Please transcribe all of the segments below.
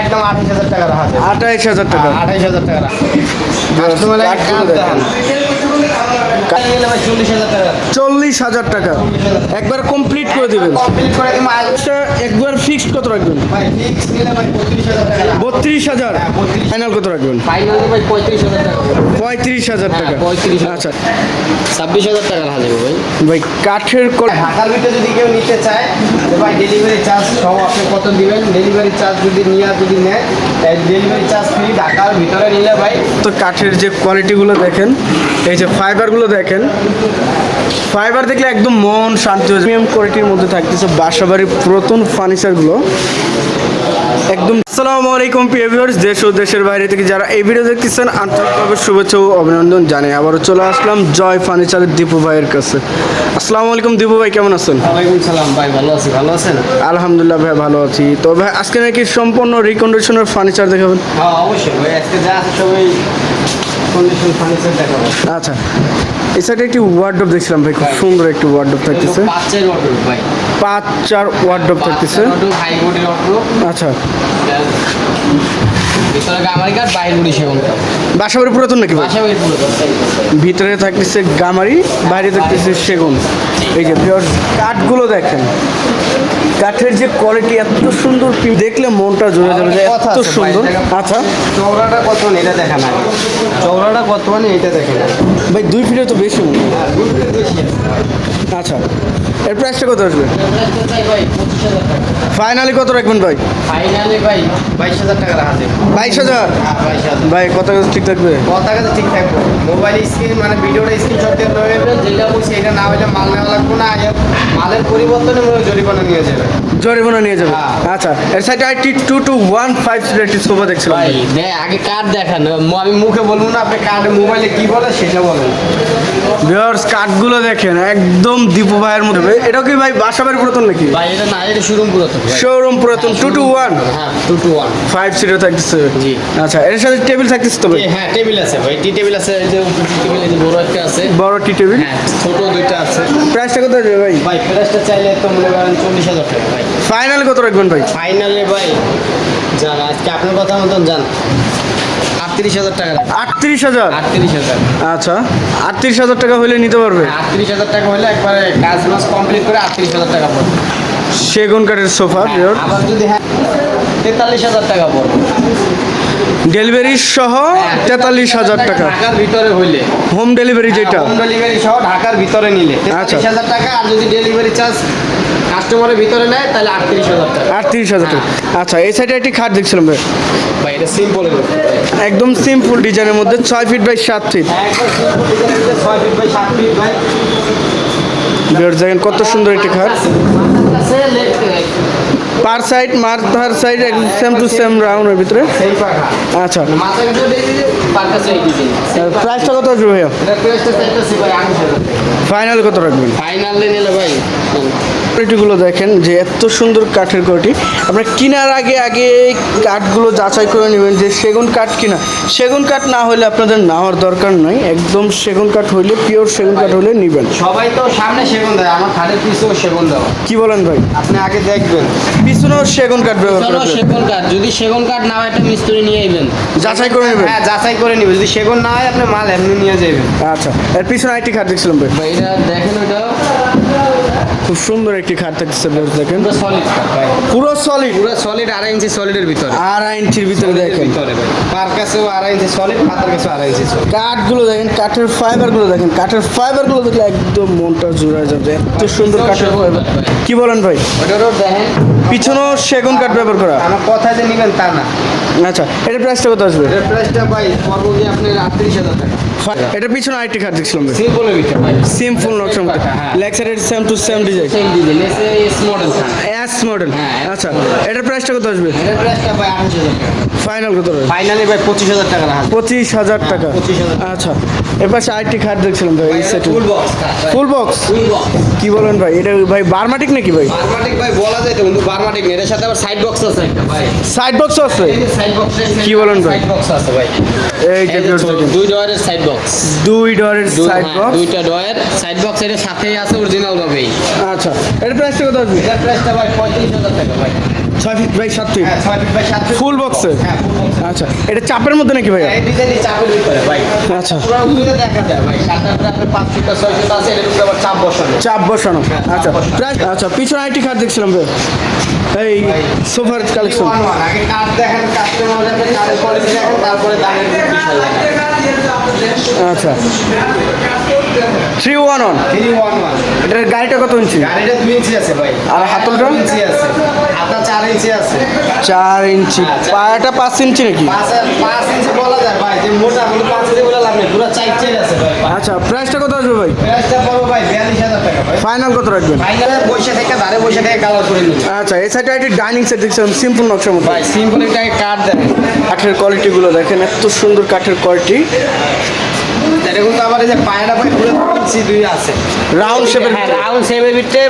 একদম আঠাশ হাজার টাকা রাখা আঠাইশ হাজার টাকা। আঠাইশ হাজার টাকা ভাই চল্লিশ হাজার টাকা চল্লিশ হাজার টাকা। একবার কমপ্লিট করে দিবেন। কমপ্লিট করে দিবো একবার ফিক্সড কত রাখবেন? হাজার বত্রিশ হাজার। হ্যাঁ, 32 ফাইনাল কত রাখবেন? পঁয়ত্রিশ হাজার টাকা। পঁয়ত্রিশ হাজার হ্যাঁ, টাকা। 35,000 আচ্ছা। ছাব্বিশ হাজার টাকা যাবে ভাই। ভাই কাঠের কল ঢাকার ভিতরে যদি কেউ নিতে চায় ভাই ডেলিভারি চার্জ সহ আপনি কত দিবেন। ডেলিভারি চার্জ যদি নিয়ে যদি নেয় ডেলিভারি চার্জ ফ্রি ঢাকার ভিতরে নিলে ভাই তো কাঠের যে কোয়ালিটিগুলো দেখেন এই যে ফাইবারগুলো দেখেন ফাইবার দেখলে একদম মন শান্তি হয়ে প্রিমিয়াম কোয়ালিটির মধ্যে থাকতেছে বাসাবাড়ির পুরাতন ফার্নিচারগুলো একদম। আসসালামু আলাইকুম প্রিয় ভিউয়ার্স দেশ ও দেশের বাইরে থেকে যারা এই ভিডিও দেখতেছেন আন্তরিকভাবে শুভেচ্ছা ও অভিনন্দন জানাই আবারও চলে আসলাম জয় ফার্নিচারের দীপু ভাইয়ের কাছে। আসসালামু আলাইকুম দীপু ভাই কেমন আছেন? ওয়ালাইকুম সালাম ভাই ভালো আছি ভালো আছেন? আলহামদুলিল্লাহ ভাই ভালো আছি। তো ভাই আজকে নাকি সম্পূর্ণ রিকন্ডিশনের ফার্নিচার দেখাবেন? হ্যাঁ অবশ্যই ভাই আজকে যা আছে সবাই কন্ডিশন ফার্নিচার দেখাবো। আচ্ছা এই সাইডে একটি ওয়ার্ডরোব দেখছিলাম ভাই খুব সুন্দর একটি ওয়ার্ডরোব থাকতেছে। পাঁচ চার অটো ভাই। পাঁচ চার ওয়ার্ডরোব থাকতেছে। হাই আচ্ছা। ভিতরে গামারি কাঠ বাইরে বুড়ি সেগুন। বাসাবাড়ি পুরাতন নাকি ভিতরে থাকতেছে গামারি বাইরে থাকতেছে সেগুন। এই যে কাঠগুলো দেখেন। কাঠের যে কোয়ালিটি এত সুন্দর দেখলে মনটা জুড়ে যাবে যে এত সুন্দর। আচ্ছা। চৌড়াটা কত মানে এটা দেখা না চৌড়াটা কত মানে এটা দেখে না ভাই দুই ফিটে তো বেশি। হয়। বেশি আচ্ছা। এর প্রাইসটা কত আসবে? ফাইনালি কত রাখবেন ভাই? ফাইনালি ভাই বাইশ হাজার টাকা রাখা যাবে। বাইশ হাজার? হ্যাঁ ভাই কত কাছে ঠিক থাকবে? কথা কাছে ঠিক থাকবে। মোবাইল স্ক্রিন মানে ভিডিওটা স্ক্রিনশট দিয়ে যেটা বলছি এটা না হলে মাল নেওয়া লাগবে না। মালের পরিবর্তনে মনে জরিমানা নিয়ে যাবে। জরিমানা নিয়ে যাবে। হ্যাঁ। আচ্ছা এর সাইডে IT two two one five একটি সোফা দেখছিলাম। ভাই দে আগে কার্ড দেখান। আমি মুখে বলব না আপনি কার্ডে মোবাইলে কি বলে সেটা বলেন। ভিউয়ার্স কাঠগুলো দেখেন একদম দীপু ভাইয়ের মধ্যে এটা কি ভাই বাসাবাড়ি পুরাতন নাকি? ভাই এটা না এটা শোরুম পুরাতন। শোরুম পুরাতন টু টু ওয়ান হ্যাঁ two two one five seater থাকতেছে। জি। আচ্ছা এর সাথে টেবিল থাকতেছে তো ভাই? হ্যাঁ টেবিল আছে ভাই। টি টেবিল আছে এই যে টেবিল এই যে বড় একটা আছে। বড় টি টেবিল হ্যাঁ ছোট দুইটা আছে। প্রাইসটা কত ভাই? ভাই প্রাইসটা চাইলে তো মনে করেন চল্লিশ হাজার টাকা ভাই। ফাইনাল কত রাখবেন ভাই? ফাইনালে ভাই যান আজকে আপনার কথা মতন যান আটত্রিশ হাজার টাকা। আটত্রিশ হাজার? আটত্রিশ হাজার। আচ্ছা আটত্রিশ হাজার টাকা হলে নিতে পারবে? আটত্রিশ হাজার টাকা হলে একবারে কাজ মাস কমপ্লিট করে আটত্রিশ হাজার টাকা পড়বে। সেগুন কাঠের সোফা আবার যদি হ্যাঁ তেতাল্লিশ হাজার টাকা পড়বে। ডেলিভারি সহ তেতাল্লিশ হাজার টাকা। ঢাকার ভিতরে হইলে। হোম ডেলিভারি যেটা। হোম ডেলিভারি সহ ঢাকার ভিতরে নিলে। আচ্ছা। হাজার টাকা আর যদি ডেলিভারি চার্জ কাস্টমারের ভিতরে নেয় তাহলে আটত্রিশ হাজার টাকা। আটত্রিশ হাজার টাকা। আচ্ছা এই সাইডে একটি খাট দেখছিলাম ভাই। ভাই এটা সিম্পল একদম সিম্পল ডিজাইনের মধ্যে ছয় ফিট বাই সাত ফিট সিম্পল দিলে ছয় ফিট বাই সাত ফিট ভাই। দেখেন কত সুন্দর একটি খাট। পার সাইড মাথার সাইড একদম সেম টু সেম রাউন্ডের ভিতরে। আচ্ছা। প্রাইসটা কত আসবে ভাইয়া? ফাইনাল কত রাখবেন? ফাইনাল নিলে ভাই কোয়ালিটিগুলো দেখেন যে এত সুন্দর কাঠের কোয়ালিটি। আপনার কেনার আগে আগে এই কাঠগুলো যাচাই করে নেবেন যে সেগুন কাঠ কিনা। সেগুন কাঠ না হলে আপনাদের নেওয়ার দরকার নাই। একদম সেগুন কাঠ হইলে পিওর সেগুন কাঠ হলে নেবেন। সবাই তো সামনে সেগুন দেয় আমার খাটের পিছেও সেগুন দেওয়া। কি বলেন ভাই? আপনি আগে দেখবেন। পিছনেও সেগুন কাঠ ব্যবহার চলো করা সেগুন কাঠ। যদি সেগুন কাঠ না হয় একটা মিস্ত্রি নিয়ে আইবেন। যাচাই করে নেবেন? হ্যাঁ যাচাই করে নিবেন। যদি সেগুন না হয় আপনি মাল এমনি নিয়ে যাবেন আচ্ছা। এর পিছনে আইটি খাট দেখছিলাম ভাই। ভাই এটা দেখেন ওটা খুব সুন্দর একটি খাট থাকতেছে বেশ দেখেন। পুরো সলিড পুরো সলিড পুরো সলিড আড়াই ইঞ্চি সলিডের ভিতরে। আড়াই ইঞ্চির ভিতরে দেখেন। পার কাছেও আড়াই ইঞ্চি সলিড মাথার কাছেও আড়াই ইঞ্চি কাঠগুলো দেখেন কাঠের ফাইবারগুলো দেখেন। কাঠের ফাইবারগুলো দেখলে একদম মনটা জুড়ে যাবে। এত সুন্দর কাঠের ফাইবার কি বলেন ভাই? ওটারও দেখেন। পিছনেও সেগুন কাঠ ব্যবহার করা। আমার কথা যে নেবেন তা না। আচ্ছা এটার প্রাইসটা কত আসবে? এটার প্রাইসটা ভাই কি আপনার আটত্রিশ হাজার টাকা। এটার পিছনে আইটি খাট দেখছিলাম ভাই। সিম্পলের ভিতরে ভাই। সিম্পল নকশার মধ্যে হ্যাঁ। লেগ সাইডের same to same design same design এসে এস মডেল এস মডেল হ্যাঁ, আচ্ছা। এটার প্রাইসটা কত আসবে? এটার প্রাইসটা ভাই আঠাশ হাজার টাকা। ফাইনাল কত আসবে ফাইনালি ভাই পঁচিশ হাজার টাকা রাখা। পঁচিশ হাজার টাকা। 25,000 আচ্ছা এর পাশে আরেকটি খাট দেখছিলাম ভাই এই সেটে ফুল বক্স ফুল বক্স কি বলেন ভাই এটা ভাই বারমাটিক নাকি ভাই? বারমাটিক ভাই বলা যায় তো কিন্তু বারমাটিক এর সাথে আবার সাইড বক্স আছে একটা ভাই। সাইড বক্স আছে? সাইড বক্স কি বলেন ভাই? সাইড বক্স আছে ভাই। এই যে। দুই ডয়ারের সাইড বক্স দুই ডোরের সাইড বক্স দুইটা ডয়ার সাইড বক্স এর সাথেই আছে অরিজিনাল ভাবেই। আচ্ছা এর প্রাইসটা কত আসবে? এর প্রাইসটা ভাই পঁয়ত্রিশ হাজার টাকা ভাই। ছয় ফিট বাই সাত ফিট হ্যাঁ ফুল বক্সে হ্যাঁ বক্স আচ্ছা এটা চাপের মধ্যে নাকি চাপের ভিতরে ভাই। আচ্ছা। দেখা যায় ভাই। পাঁচ ছয় ফিট আছে উপরে আবার চাপ বসানো। চাপ বসানো। হ্যাঁ, আচ্ছা আচ্ছা পিছনে আইটি খাট দেখছিলাম ভাই এই সোফার কালেকশন ওয়ান ওয়ান আগে কাঠ দেখেন কাস্টমার দেখেন কোয়ালিটি দেখেন তারপরে দামের বিষয় আচ্ছা। Three one one three one one এটার গাড়িটা কত ইঞ্চি গাড়িটা দুই ইঞ্চি আছে ভাই। আর হাতলটা? ইঞ্চি আছে। হাতা চার ইঞ্চি আছে। চার ইঞ্চি। হ্যাঁ, পায়াটা পাঁচ ইঞ্চি নাকি? পাঁচ ইঞ্চি বলা যায় ভাই যে মোটা বলে পাঁচ ইঞ্চি বলে লাভ নেই পুরো চার চার আছে ভাই। আচ্ছা প্রাইসটা কত আসবে ভাই? প্রাইসটা পড়ব ভাই বিয়াল্লিশ হাজার টাকা ভাই। ফাইনাল কত রাখবেন? ফাইনালে বসে থেকে ধারে বসে থেকে কালার করে নিন আচ্ছা এই সাইডে একটি ডাইনিং সেট দেখছিলাম সিম্পল নকশার মধ্যে ভাই সিম্পল একটা কাঠ দেখেন কাঠের কোয়ালিটিগুলো দেখেন এত সুন্দর কাঠের কোয়ালিটি এটা কিন্তু আবার এই যে পায়রা পুরো দুই আছে। রাউন্ড শেপের হ্যাঁ রাউন্ড শেপের ভিতরে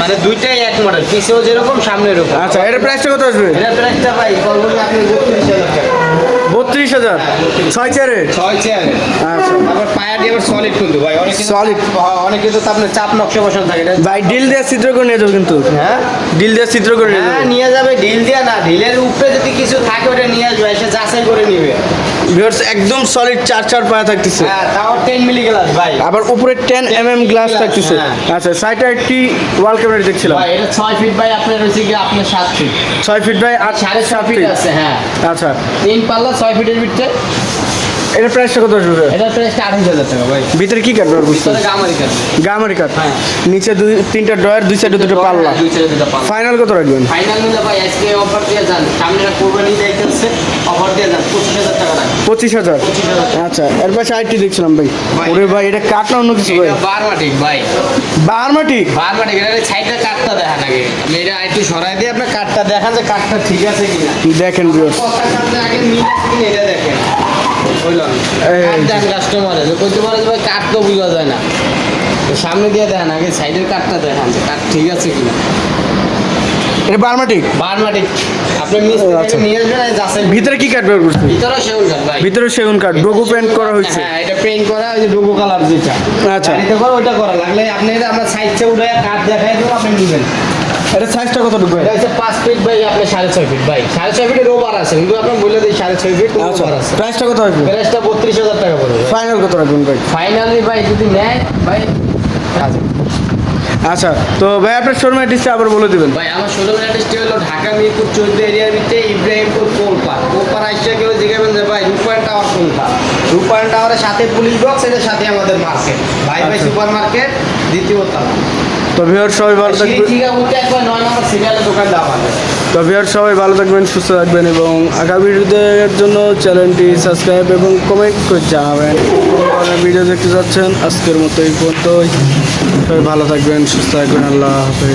মানে দুইটাই এক মডেল পিছেও যেরকম সামনে এরকম আচ্ছা এর প্রাইসটা কত আসবে? এর প্রাইসটা ভাই বলবেন আপনি টাকা। বত্রিশ হাজার। ছয় চারে ছয় চেয়ার। আচ্ছা। আবার পায়া দিয়ে আবার সলিড কিন্তু ভাই। অনেকে Solid। অনেকে তো আপনার চাপ নকশা বসানো থাকে ভাই ডিল দিয়ে চিত্র করে নিয়ে যাব কিন্তু। হ্যাঁ? ডিল দিয়ে চিত্র করে নিয়ে হ্যাঁ যাব। নিয়ে যাবে ঢিল দিয়া না। ঢিলের উপরে যদি কিছু থাকে ওটা নিয়ে আসবে। এসে যাচাই করে নিবে। ভিউয়ার্স একদম সলিড চার চার পায়া থাকতেছে। হ্যাঁ তাও টেন মিলি গ্লাস ভাই। আবার উপরে টেন এম এম গ্লাস থাকতেছে। হ্যাঁ। আচ্ছা সাইডে একটি ওয়াল ক্যামেরা দেখছিলাম। ভাই এটা ছয় ফিট ভাই আপনার হচ্ছে কি আপনার সাত ফিট ছয় ফিট বাই সাড়ে ছয় ফিট আছে হ্যাঁ। আচ্ছা। তিন পাল্লা ছয় ফিটের ভিতরে এটার প্রাইসটা কত আসবে? এটার প্রাইসটা আঠাশ হাজার টাকা ভাই। ভিতরে কি কাটবে আর বুঝতে গামারি কাঠ গামারি কাঠ হ্যাঁ। নিচে দুই তিনটা ড্রয়ার দুই সাইডে দুটো পাল্লা। দুই ছেলে দুটো পাল্লা। ফাইনাল কত রাখবেন? ফাইনাল নিলে ভাই আজকে অফার দিয়ে যান। সামনে কোরবানি যাইতেছে অফার দিয়ে যান। পঁচিশ হাজার টাকা রাখেন পঁচিশ হাজার? আচ্ছা এর পাশে আইটি দেখছিলাম ভাই। ওরে ভাই এটা কাঠ না অন্য কিছু ভাই? এটা বারমাটিক ভাই। বারমাটিক? বারমাটিক এটা সাইডটা দেখান আগে। আপনি এটা একটু সরাই দিয়ে আপনার কাঠটা দেখান যে কাঠটা ঠিক আছে কিনা। দেখেন ভিউয়ার্স আগে মিল এটা দেখেন। কাস্টমারে কইতে পারে যে ভাই কাঠ তো বোঝা যায় না। সামনে দিয়ে দেখেন আগে সাইডের কাঠটা দেখান কাঠ ঠিক আছে কিনা। এটা বারমাটিক? বারমাটিক। আপনি মিস্ত্রি আচ্ছা। নিয়ে আসবেন যাচাই ভিতরে কি কাঠ ব্যবহার করছেন ভিতরে সেগুন কাঠ ভাই। ভিতরে সেগুন কাঠ। ডোগো পেন্ট করা হয়েছে। হ্যাঁ এটা পেইন্ট করা ওই যে কালার যেটা। আচ্ছা। গাড়িতে করে ওইটা করা। লাগলে আপনি এটা আমরা সাইডে উঠে কাঠ দেখাই দেবো আপনি নেবেন। এটা সাইজটা এটা ফিট বাই আপনি ফিট ভাই। সাড়ে ছয় ফিটের ওভার আছে। কিন্তু বলে দিই ফিট আচ্ছা ওভার আছে। প্রাইসটা কত প্রাইসটা টাকা পড়বে ফাইনাল কত রাখবেন ভাই? ফাইনালি ভাই যদি নেয় ভাই আচ্ছা তো ভাই আপনার শোরুম অ্যাড্রেসটা আবার বলে দিবেন। ভাই আমার শোরুম অ্যাড্রেসটি হলো ঢাকা মিরপুর চৌদ্দ এরিয়ার ভিতরে ইব্রাহিমপুর কোলপার কোলপার আইসা কেউ জিজ্ঞাসেন যে ভাই টাওয়ার কোনটা রূপায়ণ টাওয়ারের সাথে পুলিশ বক্স এটার সাথে আমাদের মার্কেট ভাই ভাই আচ্ছা। সুপার মার্কেট দ্বিতীয় তলা। তো ভিউয়ার সবাই ভালো থাকবেন। তো ভিউয়ার সবাই ভালো সুস্থ থাকবেন এবং আগামী ভিডিওদের জন্য চ্যানেলটি সাবস্ক্রাইব এবং কমেন্ট করে জানাবেন। ভিডিও দেখতে যাচ্ছেন আজকের মতো এই পর্যন্তই। সবাই ভালো থাকবেন সুস্থ থাকবেন আল্লাহ হাফেজ।